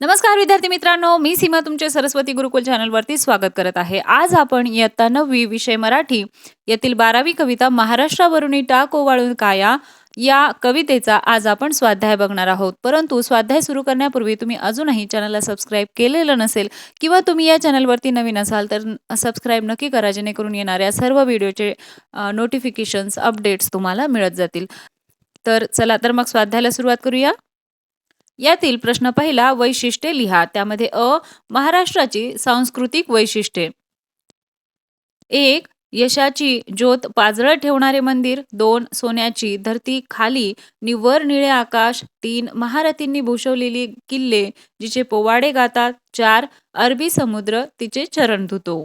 नमस्कार विद्यार्थी मित्रांनो. मी सीमा तुमचे सरस्वती गुरुकुल चॅनलवरती स्वागत करत आहे. आज आपण इयत्ता नववी विषय मराठी येथील बारावी कविता महाराष्ट्रावरून टाक ओवाळून काया या कवितेचा आज आपण स्वाध्याय बघणार आहोत. परंतु स्वाध्याय सुरू करण्यापूर्वी तुम्ही अजूनही चॅनलला सबस्क्राईब केलेलं नसेल किंवा तुम्ही या चॅनलवरती नवीन असाल तर सबस्क्राईब नक्की करा जेणेकरून येणाऱ्या सर्व व्हिडिओचे नोटिफिकेशन्स अपडेट्स तुम्हाला मिळत जातील. तर चला तर मग स्वाध्यायाला सुरुवात करूया. यातील प्रश्न पहिला वैशिष्ट्ये लिहा. त्यामध्ये अ महाराष्ट्राची सांस्कृतिक वैशिष्ट्ये. एक यशाची ज्योत पाजळत ठेवणारे मंदिर. दोन सोन्याची धरती खाली निव्वळ निळे आकाश. तीन महारथींनी भूषवलेली किल्ले जिचे पोवाडे गातात. चार अरबी समुद्र तिचे चरण धुतो.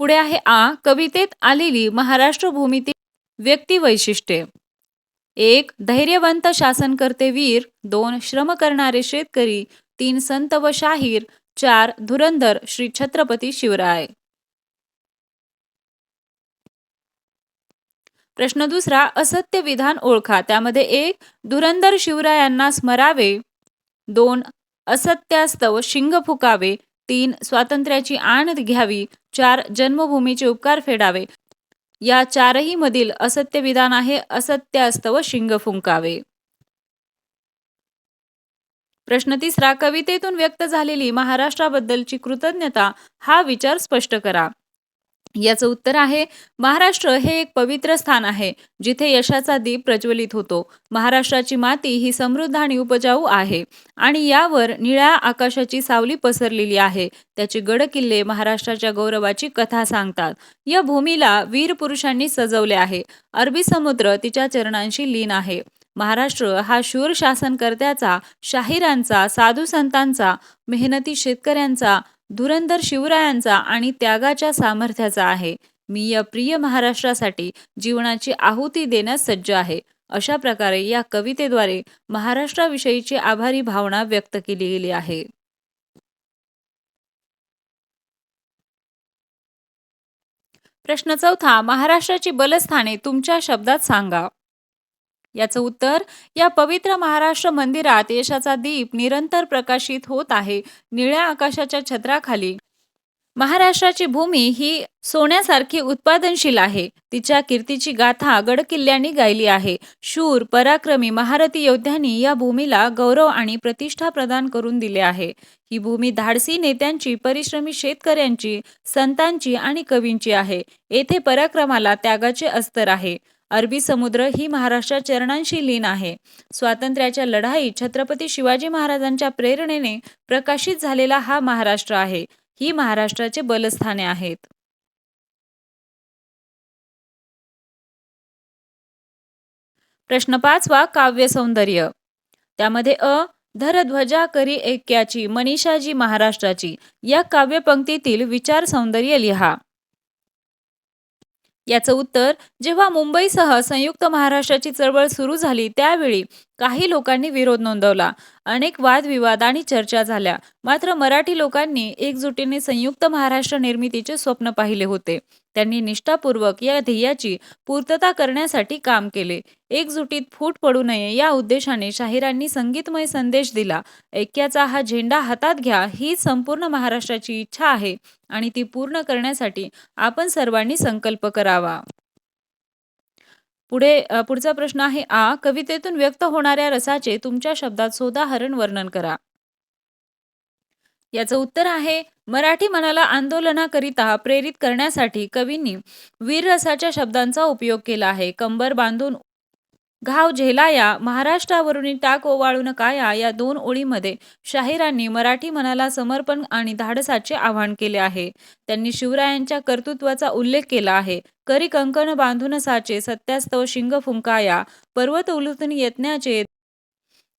पुढे आहे आ कवितेत आलेली महाराष्ट्र भूमीतील व्यक्ती वैशिष्ट्ये एक धैर्यवंत शासनकर्ते वीर दोन श्रम करणारे शेतकरी तीन संत व शाहीर चार धुरंधर श्री छत्रपती शिवराय. प्रश्न दुसरा असत्य विधान ओळखा. त्यामध्ये एक धुरंधर शिवरायांना स्मरावे. दोन असत्यास्तव शिंग फुकावे. तीन स्वातंत्र्याची आण घ्यावी. चार जन्मभूमीचे उपकार फेडावे. या चारही मधील असत्य विधान आहे असत्य असतं व शिंग फुंकावे. प्रश्न तिसरा कवितेतून व्यक्त झालेली महाराष्ट्राबद्दलची कृतज्ञता हा विचार स्पष्ट करा. याचं उत्तर आहे महाराष्ट्र हे एक पवित्र स्थान आहे जिथे यशाचा दीप प्रज्वलित होतो. महाराष्ट्राची माती ही समृद्ध आणि उपजाऊ आहे आणि यावर निळ्या आकाशाची सावली पसरलेली आहे. त्याचे गड किल्ले महाराष्ट्राच्या गौरवाची कथा सांगतात. या भूमीला वीर पुरुषांनी सजवले आहे. अरबी समुद्र तिच्या चरणांशी लीन आहे. महाराष्ट्र हा शूर शासनकर्त्याचा शाहिरांचा साधू संतांचा मेहनती शेतकऱ्यांचा धुरंधर शिवरायांचा आणि त्यागाच्या सामर्थ्याचा आहे. मी या प्रिय महाराष्ट्रासाठी जीवनाची आहुती देण्यास सज्ज आहे. अशा प्रकारे या कवितेद्वारे महाराष्ट्राविषयीची आभारी भावना व्यक्त केली गेली आहे. प्रश्न चौथा महाराष्ट्राची बलस्थाने तुमच्या शब्दात सांगा. याचं उत्तर या पवित्र महाराष्ट्र मंदिरात यशाचा दीप निरंतर प्रकाशित होत आहे निळ्या आकाशाच्या छत्राखाली. महाराष्ट्राची भूमी ही सोन्यासारखी उत्पादनशील आहे. तिच्या कीर्तीची गाथा गडकिल्ल्यांनी गायली आहे. शूर पराक्रमी महारथी योद्ध्यांनी या भूमीला गौरव आणि प्रतिष्ठा प्रदान करून दिले आहे. ही भूमी धाडसी नेत्यांची परिश्रमी शेतकऱ्यांची संतांची आणि कवींची आहे. येथे पराक्रमाला त्यागाचे अस्तर आहे. अरबी समुद्र ही महाराष्ट्राच्या चरणांशी लीन आहे. स्वातंत्र्याच्या लढाई छत्रपती शिवाजी महाराजांच्या प्रेरणेने प्रकाशित झालेला हा महाराष्ट्र आहे. ही महाराष्ट्राचे बलस्थाने आहेत. प्रश्न पाचवा काव्य सौंदर्य. त्यामध्ये अ धरध्वजा करी ऐक्याची मनीषाजी महाराष्ट्राची या काव्यपंक्तीतील विचार सौंदर्य लिहा. याचं उत्तर जेव्हा मुंबईसह संयुक्त महाराष्ट्राची चळवळ सुरू झाली त्यावेळी काही लोकांनी विरोध नोंदवला. अनेक वादविवाद आणि चर्चा झाल्या. मात्र मराठी लोकांनी एकजुटीने संयुक्त महाराष्ट्र निर्मितीचे स्वप्न पाहिले होते. त्यांनी निष्ठापूर्वक या ध्येयाची पूर्तता करण्यासाठी काम केले. एकजुटीत फूट पडू नये या उद्देशाने शाहिरांनी संगीतमय संदेश दिला. ऐक्याचा हा झेंडा हातात घ्या ही संपूर्ण महाराष्ट्राची इच्छा आहे आणि ती पूर्ण करण्यासाठी आपण सर्वांनी संकल्प करावा. पुढे पुढचा प्रश्न आहे आ कवितेतून व्यक्त होणाऱ्या रसाचे तुमच्या शब्दात सोदाहरण वर्णन करा. याचं उत्तर आहे मराठी मनाला आंदोलनाकरिता प्रेरित करण्यासाठी कवींनी वीररसाच्या शब्दांचा उपयोग केला आहे. कंबर बांधून घाव झेलाया महाराष्ट्रावरून टाक ओवाळून काया या दोन ओळीमध्ये शाहिरांनी मराठी मनाला समर्पण आणि धाडसाचे आवाहन केले आहे. त्यांनी शिवरायांच्या कर्तृत्वाचा उल्लेख केला आहे. करी कंकण बांधून साचे सत्यास्तव शिंग फुंकाया पर्वत उलुतून यत्नाचे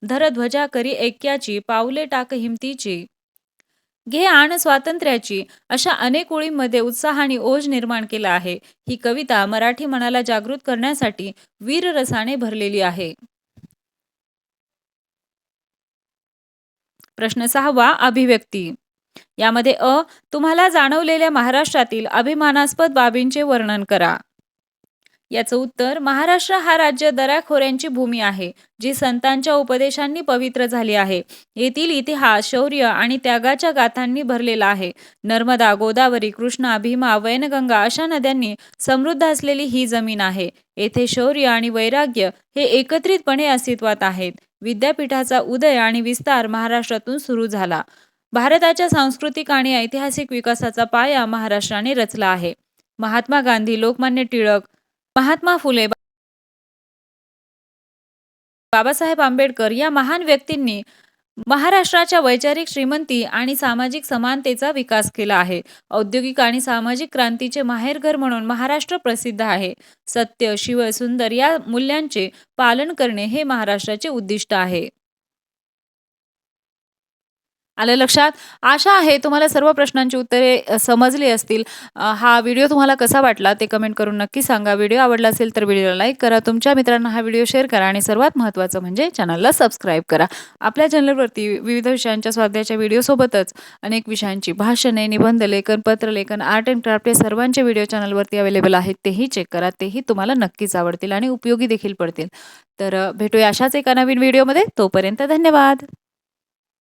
धरध्वजा करी ऐक्याची पावले टाक हिमतीची घे आण स्वातंत्र्याची अशा अनेक ओळींमध्ये उत्साह आणि ओज निर्माण केला आहे. ही कविता मराठी मनाला जागृत करण्यासाठी वीर रसाने भरलेली आहे. प्रश्न सहावा अभिव्यक्ती. यामध्ये अ तुम्हाला जाणवलेल्या महाराष्ट्रातील अभिमानास्पद बाबींचे वर्णन करा. याचं उत्तर महाराष्ट्र हा राज्य दराखोऱ्यांची भूमी आहे जी संतांच्या उपदेशांनी पवित्र झाली आहे. येथील इतिहास शौर्य आणि त्यागाच्या गाथांनी भरलेला आहे. नर्मदा गोदावरी कृष्णा भीमा वैनगंगा अशा नद्यांनी समृद्ध असलेली ही जमीन आहे. येथे शौर्य आणि वैराग्य हे एकत्रितपणे अस्तित्वात आहेत. विद्यापीठाचा उदय आणि विस्तार महाराष्ट्रातून सुरू झाला. भारताच्या सांस्कृतिक आणि ऐतिहासिक विकासाचा पाया महाराष्ट्राने रचला आहे. महात्मा गांधी लोकमान्य टिळक महात्मा फुले बाबासाहेब आंबेडकर या महान व्यक्तींनी महाराष्ट्राच्या वैचारिक श्रीमंती आणि सामाजिक समानतेचा विकास केला आहे. औद्योगिक आणि सामाजिक क्रांतीचे माहेरघर म्हणून महाराष्ट्र प्रसिद्ध आहे. सत्य शिव सुंदर या मूल्यांचे पालन करणे हे महाराष्ट्राचे उद्दिष्ट आहे. आलं लक्षात? आशा आहे तुम्हाला सर्व प्रश्नांची उत्तरे समजली असतील. हा व्हिडिओ तुम्हाला कसा वाटला ते कमेंट करून नक्की सांगा. व्हिडिओ आवडला असेल तर व्हिडिओला लाईक करा. तुमच्या मित्रांना हा व्हिडिओ शेअर करा आणि सर्वात महत्त्वाचं म्हणजे चॅनलला सबस्क्राईब करा. आपल्या चॅनलवरती विविध विषयांच्या स्वाध्याच्या व्हिडिओसोबतच अनेक विषयांची भाषणे निबंध लेखन पत्रलेखन आर्ट अँड क्राफ्ट या सर्वांचे व्हिडिओ चॅनलवरती अवेलेबल आहेत. तेही चेक करा. तेही तुम्हाला नक्कीच आवडतील आणि उपयोगी देखील पडतील. तर भेटूया अशाच एका नवीन व्हिडिओमध्ये. तोपर्यंत धन्यवाद.